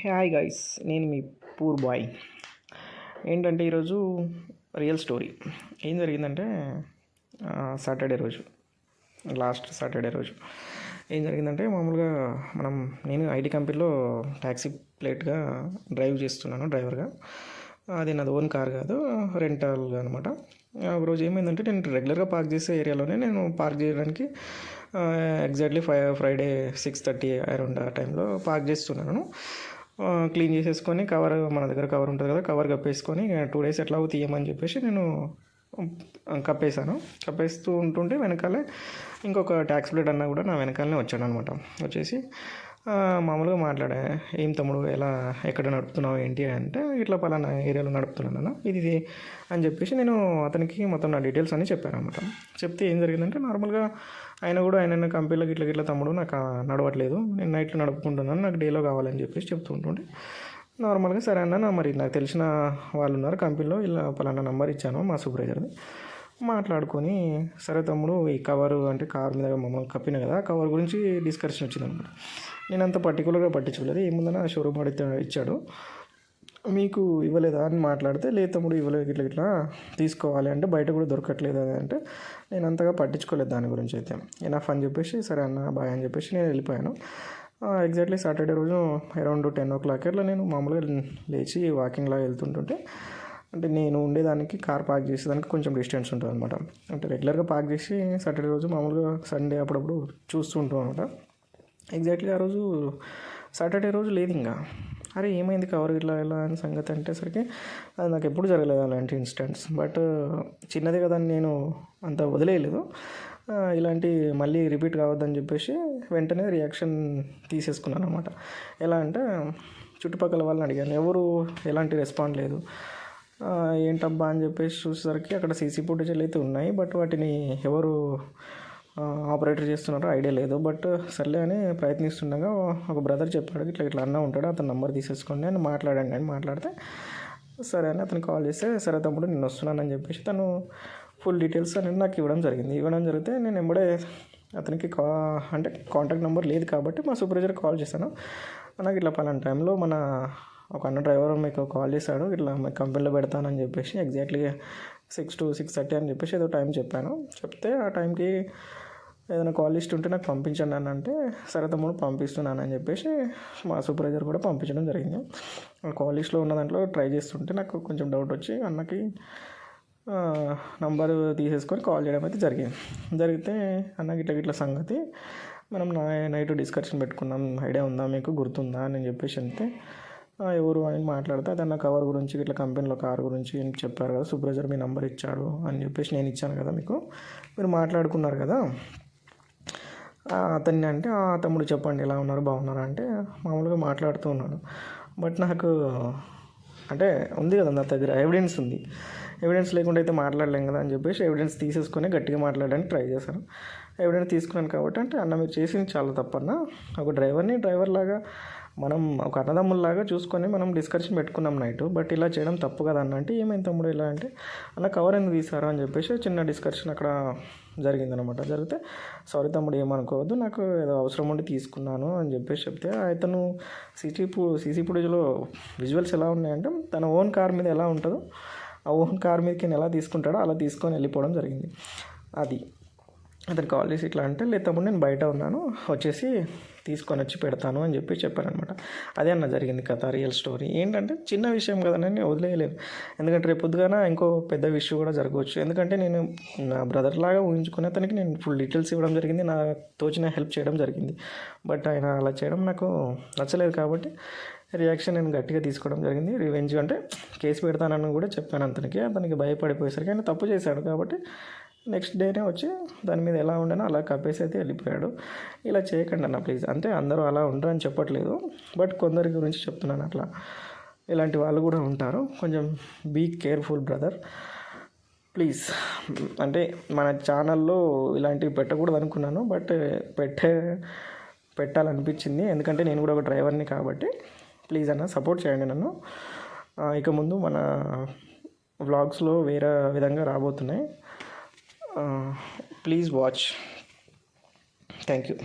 Hi guys నేను మీ poor bye ఏంటంటే ఈరోజు రియల్ స్టోరీ ఏం జరిగిందంటే సాటర్డే రోజు. లాస్ట్ సాటర్డే రోజు. ఏం జరిగిందంటే మామూలుగా మనం నేను ఐటీ కంపెనీలో ట్యాక్సీ ప్లేట్గా డ్రైవ్ చేస్తున్నాను డ్రైవర్గా. అది నాది ఓన్ కార్ కాదు రెంటల్ అనమాట ఒకరోజు ఏమైందంటే నేను రెగ్యులర్గా పార్క్ చేసే ఏరియాలోనే నేను పార్క్ చేయడానికి exactly five Friday six thirty around ఆ టైంలో పార్క్ చేస్తున్నాను. క్లీన్ చేసేసుకొని కవర్ మన దగ్గర కవర్ ఉంటుంది కదా కవర్ కప్పేసుకొని టూ డేస్ ఎట్లా తీయమని చెప్పేసి నేను కప్పేశాను. కప్పేస్తూ ఉంటుంటే వెనకాలే ఇంకొక ట్యాక్స్ ప్లేట్ అన్న కూడా నా వెనకాలనే వచ్చాడు అనమాట వచ్చేసి మామూలుగా మాట్లాడా ఏం తమ్ముడు ఎలా ఎక్కడ నడుపుతున్నావు ఏంటి? అంటే ఇట్లా పలానా ఏరియాలో నడుపుతున్నాను ఇది ఇది అని చెప్పేసి నేను అతనికి మొత్తం నా డీటెయిల్స్ అని చెప్పాను అనమాట చెప్తే ఏం జరిగిందంటే నార్మల్గా ఆయన కూడా ఆయన కంపెనీలకు ఇట్లా ఇట్లా తమ్ముడు నాకు నడవట్లేదు నేను నైట్లో నడుపుకుంటున్నాను నాకు డేలో కావాలని చెప్పేసి చెప్తూ ఉంటుండే నార్మల్గా సరే అన్న మరి నాకు తెలిసిన వాళ్ళు ఉన్నారు కంపెనీలో ఇలా పలానా నెంబర్ ఇచ్చాను మా సూపర్వైజర్ని మాట్లాడుకొని సరే తమ్ముడు ఈ కవర్ అంటే కార్ మీద మమ్మల్ని కప్పిన కదా కవర్ గురించి డిస్కషన్ వచ్చిందనమాట నేను అంత పర్టికులర్గా పట్టించుకోలేదు. ఏముందన్నా షోరూమ్ అడిగితే ఇచ్చాడు. మీకు ఇవ్వలేదా అని మాట్లాడితే లేదు తమ్ముడు ఇవ్వలేదు ఇట్లా ఇట్లా తీసుకోవాలి అంటే బయట కూడా దొరకట్లేదు అది అంటే నేను అంతగా పట్టించుకోలేదు దాని గురించి అయితే. ఎనఫ్ అని చెప్పేసి సరే అన్న బాయ్ అని చెప్పేసి నేను వెళ్ళిపోయాను. ఎగ్జాక్ట్లీ సాటర్డే రోజు అరౌండ్ టెన్ ఓ క్లాక్ అట్లా నేను మామూలుగా లేచి వాకింగ్లా వెళ్తుంటుంటే అంటే నేను ఉండేదానికి కార్ పార్క్ చేసేదానికి కొంచెం డిస్టెన్స్ ఉంటుంది అనమాట అంటే రెగ్యులర్గా పార్క్ చేసి సాటర్డే రోజు మామూలుగా సండే అప్పుడప్పుడు చూస్తూ ఉంటాం అనమాట ఎగ్జాక్ట్లీ ఆ రోజు సాటర్డే రోజు లేదు ఇంకా. అరే ఏమైంది కవర్ ఇట్లా ఎలా అని సంగతి అంటే సరికి అది నాకు ఎప్పుడు జరగలేదు అలాంటి ఇన్సిడెంట్స్ బట్ చిన్నదే కదా నేను అంత వదిలేయలేదు. ఇలాంటి మళ్ళీ రిపీట్ కావద్దని చెప్పేసి వెంటనే రియాక్షన్ తీసేసుకున్నాను అనమాట ఎలా అంటే చుట్టుపక్కల వాళ్ళని అడిగాను. ఎవరు? ఎలాంటి రెస్పాండ్ లేదు. ఏంటబ్బా అని చెప్పేసి చూసేసరికి అక్కడ సీసీ ఫుటేజ్లు అయితే ఉన్నాయి. బట్ వాటిని ఎవరు ఆపరేటర్ చేస్తున్నారో ఐడియా లేదు. బట్ సర్లే అని ప్రయత్నిస్తుండగా ఒక బ్రదర్ చెప్పాడు ఇట్లా ఇట్లా అన్న ఉంటాడు అతని నెంబర్ తీసేసుకోండి అని మాట్లాడాను అని మాట్లాడితే సరే అని అతను కాల్ చేస్తే సరే తమ్ముడు నేను వస్తున్నానని చెప్పేసి తను ఫుల్ డీటెయిల్స్ అనేది నాకు ఇవ్వడం జరిగింది. ఇవ్వడం జరిగితే నేను ఎంబడే అతనికి కా అంటే కాంటాక్ట్ నెంబర్ లేదు కాబట్టి మా సూపర్వైజర్ కాల్ చేశాను. నాకు ఇట్లా పలానా టైంలో మన ఒక అన్న డ్రైవర్ మీకు కాల్ చేశాడు ఇట్లా మీ కంపెనీలో పెడతానని చెప్పేసి exactly six to six thirty అని చెప్పేసి ఏదో టైం చెప్పాను. చెప్తే ఆ టైంకి ఏదైనా కాల్ లిస్ట్ ఉంటే నాకు పంపించండి అని అంటే సరే తమ్ముడు పంపిస్తున్నాను అని చెప్పేసి మా సూపర్వైజర్ కూడా పంపించడం జరిగింది. కాల్ లిస్ట్లో ఉన్న దాంట్లో ట్రై చేస్తుంటే నాకు కొంచెం డౌట్ వచ్చి అన్నకి నంబరు తీసేసుకొని కాల్ చేయడం అయితే జరిగింది. జరిగితే అన్నకి ఇట్లా ఇట్లా సంగతి మనం నైట్ డిస్కషన్ పెట్టుకున్నాం ఐడియా ఉందా మీకు గుర్తుందా అని చెప్పేసి అంతే ఎవరు అని మాట్లాడితే అతను కవర్ గురించి ఇట్లా కంపెనీలో కార్ గురించి చెప్పారు కదా సూపర్వైజర్ మీ నెంబర్ ఇచ్చాడు అని చెప్పేసి నేను ఇచ్చాను కదా మీకు. మీరు మాట్లాడుకున్నారు కదా అతన్ని అంటే తమ్ముడు చెప్పండి ఎలా ఉన్నారు బాగున్నారా? అంటే మామూలుగా మాట్లాడుతూ ఉన్నాడు. బట్ నాకు అంటే ఉంది కదా నా దగ్గర ఎవిడెన్స్ ఉంది. ఎవిడెన్స్ లేకుండా అయితే మాట్లాడలేం కదా అని చెప్పేసి ఎవిడెన్స్ తీసేసుకొని గట్టిగా మాట్లాడడానికి ట్రై చేశాను. ఎవిడెన్స్ తీసుకున్నాను కాబట్టి అంటే అన్న మీరు చేసింది చాలా తప్పన్న. ఒక డ్రైవర్ని డ్రైవర్ లాగా మనం ఒక అన్నదమ్ముల్లాగా చూసుకొని మనం డిస్కషన్ పెట్టుకున్నాం నైట్. బట్ ఇలా చేయడం తప్పు కదా అన్న. అంటే ఏమైంది తమ్ముడు ఇలా అంటే? అన్న కవర్ ఎందుకు తీసారు అని చెప్పేసి చిన్న డిస్కషన్ అక్కడ జరిగిందనమాట జరిగితే సారీ తమ్ముడు ఏమనుకోవద్దు నాకు ఏదో అవసరం ఉండి తీసుకున్నాను అని చెప్పేసి చెప్తే అతను సీసీ సీసీ ఫుటేజ్లో విజువల్స్ ఎలా ఉన్నాయంటే తన ఓన్ కార్ మీద ఎలా ఉంటుందో ఆ ఓన్ కార్ మీదకి ఎలా తీసుకుంటాడో అలా తీసుకొని వెళ్ళిపోవడం జరిగింది. అది. అతను కాల్ చేసి ఇట్లా అంటే లేదు తమ్ముడు నేను బయట ఉన్నాను వచ్చేసి తీసుకొని వచ్చి పెడతాను అని చెప్పి చెప్పారనమాట. అదే అన్న జరిగింది కథ రియల్ స్టోరీ. ఏంటంటే చిన్న విషయం కదా నేను వదిలేయలేదు. ఎందుకంటే రేపు పొద్దుగాన ఇంకో పెద్ద విషయం కూడా జరగవచ్చు. ఎందుకంటే నేను నా బ్రదర్ లాగా ఊహించుకునే అతనికి నేను ఫుల్ డీటెయిల్స్ ఇవ్వడం జరిగింది నా తోచిన హెల్ప్ చేయడం జరిగింది. బట్ ఆయన అలా చేయడం నాకు నచ్చలేదు కాబట్టి రియాక్షన్ నేను గట్టిగా తీసుకోవడం జరిగింది. రివెంజ్ అంటే కేసు పెడతానని కూడా చెప్పాను అతనికి. అతనికి భయపడిపోయేసరికి ఆయన తప్పు చేశాడు కాబట్టి నెక్స్ట్ డేనే వచ్చి దాని మీద ఎలా ఉండనో అలా కప్పేసి అయితే వెళ్ళిపోయాడు. ఇలా చేయకండి అన్న ప్లీజ్. అంటే అందరూ అలా ఉండరని చెప్పట్లేదు. బట్ కొందరి గురించి చెప్తున్నాను అట్లా. ఇలాంటి వాళ్ళు కూడా ఉంటారు. కొంచెం బీ కేర్ఫుల్ బ్రదర్. ప్లీజ్. అంటే మన ఛానల్లో ఇలాంటివి పెట్టకూడదు అనుకున్నాను. బట్ పెట్టే పెట్టాలనిపించింది. ఎందుకంటే నేను కూడా ఒక డ్రైవర్ని కాబట్టి ప్లీజ్ అన్న సపోర్ట్ చేయండి నన్ను. ఇక ముందు మన వ్లాగ్స్లో వేరే విధంగా రాబోతున్నాయి. Uh, please watch. Thank you.